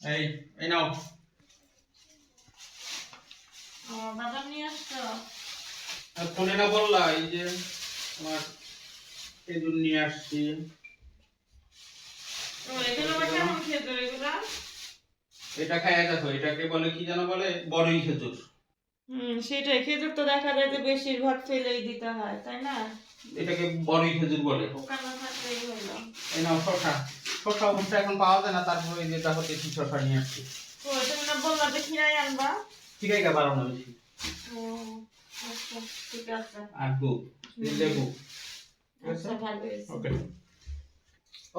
এই এই নাও। ও, বাদাম নিয়ে আসছো? আর ফোনে না বললা এই যে তোমার খেজুর নিয়ে আসছি। ও, এগুলো কেমন খেজুর এগুলা? এটা খাইয়া দেখো এটাকে বলে কি যেন বলে? বড়ই খেজুর। হুম সেটাই। খেজুর তো দেখা যায় যে বেশিরভাগ ফেলেই দিতে হয় তাই না? এটাকে বড়ই খেজুর বলে। পোকানো থাকলেই হলো। এই নাও শশা শশা অবশ্য এখন পাওয়া যায় না তারপরে এই যেটা হচ্ছে কি শশা নিয়ে আসছি। ও তুমি না বললা যে খিরাই আনবা। বেশি ও আচ্ছা ঠিক আছে। আর লেবু আচ্ছা ভালো ওকে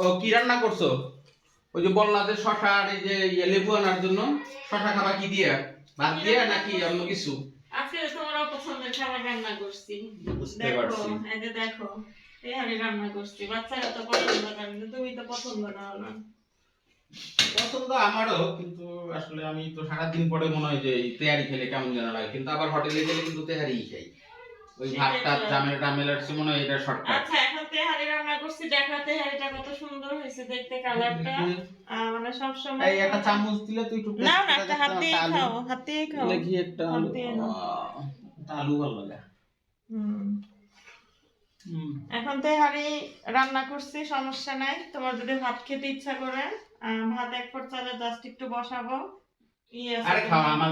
ও কি রান্না করছ? ওই যে বললা যে শশা আর এই যে ইয়ে লেবু আনার জন্য। শশা খাবা কি দিয়ে? ভাত দিয়ে নাকি অন্য কিছু? আজকে তোমার পছন্দের খাবার রান্না করছি। দেখো এই যে দেখো। এই হাড়ি রান্না করছি বাচ্চারা তো পছন্দ করে তুমি তো পছন্দ করো না পছন্দ আমারও কিন্তু আসলে আমি তো সারাদিন পরে মনে হয় যে এই তেহারি খেলে কেমন যেন লাগে কিন্তু আবার হোটেলে গেলে কিন্তু তেহারিই খাই। ওই ভাতটা। জামেল টামেলের চেয়ে মনে হয় এটা শর্টকাট আচ্ছা এখন তেহারি রান্না করছি দেখো তেহারিটা কত সুন্দর হয়েছে দেখতে কালারটা। মানে সবসময় এই একটা চামচ দিলে তুই একটু না না একটা হাত দিয়ে খাও হাত দিয়ে খাও। আহ, একটা আলু। ভালো লাগে। হুম। এখন তেহারি রান্না করছি সমস্যা নাই। তোমার যদি ভাত খেতে ইচ্ছা করে ভাত এক পর চালে জাস্ট একটু বসাবো। ইয়ে আরে খাওয়া আমার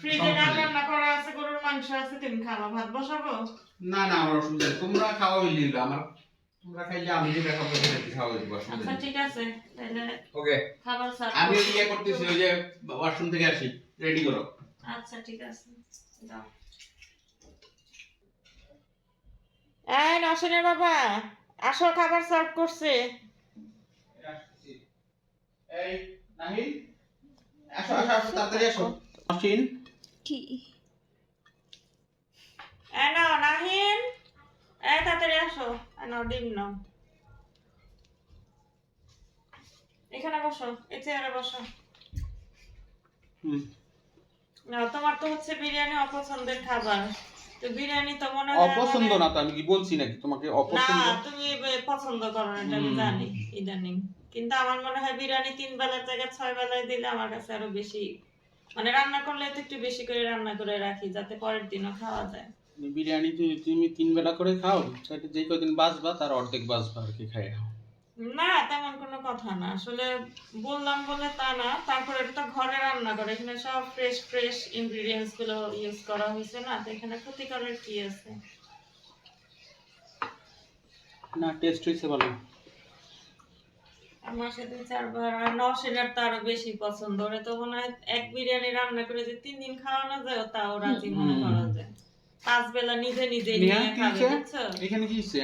ফ্রিজে। রান্না করা আছে গরুর মাংস আছে তুমি খাওয়া ভাত বসাবো? না না আমার অসুবিধা তোমরা খাওয়া হইলি আমার তোমরা খাইলে আমি যেটা খাব সেটা খাওয়া হইব অসুবিধা আচ্ছা ঠিক আছে তাহলে ওকে। খাবার আমি ইয়ে করতেছি ওই যে ওয়াশরুম থেকে আসি রেডি করো। আচ্ছা ঠিক আছে যাও। এই নসিনের বাবা আসো খাবার সার্ভ করছে। এই নাহিন আসো আসো আসো তাড়াতাড়ি আসো। নসিন কি? এই নাও নাহিন এই তাড়াতাড়ি আসো। এই ডিম নাও। এখানে বসো এই চেয়ারে বসো। হুম। নাও তোমার তো হচ্ছে বিরিয়ানি অপছন্দের খাবার। তো বিরিয়ানি তো মনে অপছন্দ না তো আমি কি বলছি নাকি? তোমাকে না অপছন্দ? তুমি পছন্দ করো না এটা আমি জানি ইদানিং। কিন্তু আমার মনে হয় বিরিয়ানি তিন বেলার জায়গায় ছয় বেলায় দিলে আমার কাছে আরও বেশি মানে রান্না করলে তো একটু বেশি করে রান্না করে রাখি যাতে পরের দিনও খাওয়া যায়। বিরিয়ানি তুমি তুমি তিন বেলা করে খাও যে কদিন বাঁচবা তার অর্ধেক বাঁচবা আর কি খাই না তেমন কোনো কথা না আসলে বললাম বলে তা না তারপরে এটা তো ঘরে রান্না করে এখানে সব ফ্রেশ ফ্রেশ ইনগ্রেডিয়েন্টসগুলো ইউজ করা হয়েছে না তো এখানে ক্ষতিকরের কি আছে? না টেস্ট হয়েছে ভালো। আমার সাথে চারবার আর নওশিনের তো আরও বেশি পছন্দ ওরে তো মনে হয় এক বিরিয়ানি রান্না করে যে তিন দিন খাওয়ানো যায় তাও রাজি মনে করা যায়। পাঁচ বেলা নিজে নিজে নিয়ে খাবে বুঝছ? এখানে কি হচ্ছে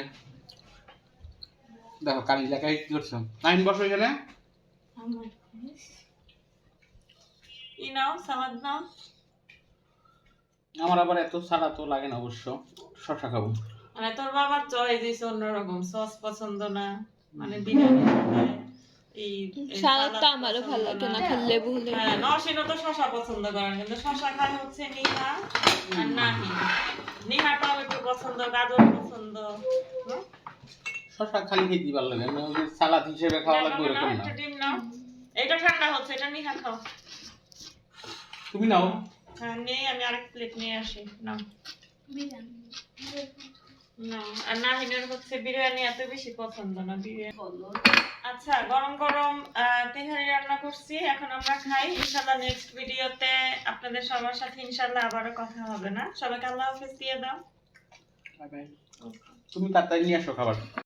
দেখো কালি লেখায় কি করছ? নাইন বসো এখানে। ই নাও সালাদ নাও। আমার আবার এত সারা তো লাগে না অবশ্য। শশা খাব। মানে তোর বাবার চয়েস দিছে অন্যরকম সস পছন্দ না মানে বিরিয়ানি খায়, এই এই সালাদ আমারও ভালো লাগে না না। খালি লেবু হলে হ্যাঁ তো শশা পছন্দ করে না কিন্তু শশা খায় হচ্ছে নিহা আর নাহি। নিহাটাও একটু পছন্দ গাজর পছন্দ? শশা খালি খেতে ভালো লাগে। না ওই সালাদ হিসেবে খাওয়া লাগবে এরকম না ডিম নাও। এটা ঠান্ডা হচ্ছে এটা নিহা খাও। তুমি নাও। হ্যাঁ নিয়ে আমি আরেক প্লেট নিয়ে আসি। নাও। নাও। আর নাহিনের হচ্ছে বিরিয়ানি এত বেশি পছন্দ না বিরিয়ানি। আচ্ছা গরম গরম তেহারি রান্না করছি। এখন আমরা খাই। ইনশাল্লাহ নেক্সট ভিডিওতে আপনাদের সবার সাথে ইনশাল্লাহ আবারও কথা হবে না। সবাইকে আল্লাহ হাফেজ দিয়ে দাও। তুমি তাড়াতাড়ি নিয়ে আসো খাবার।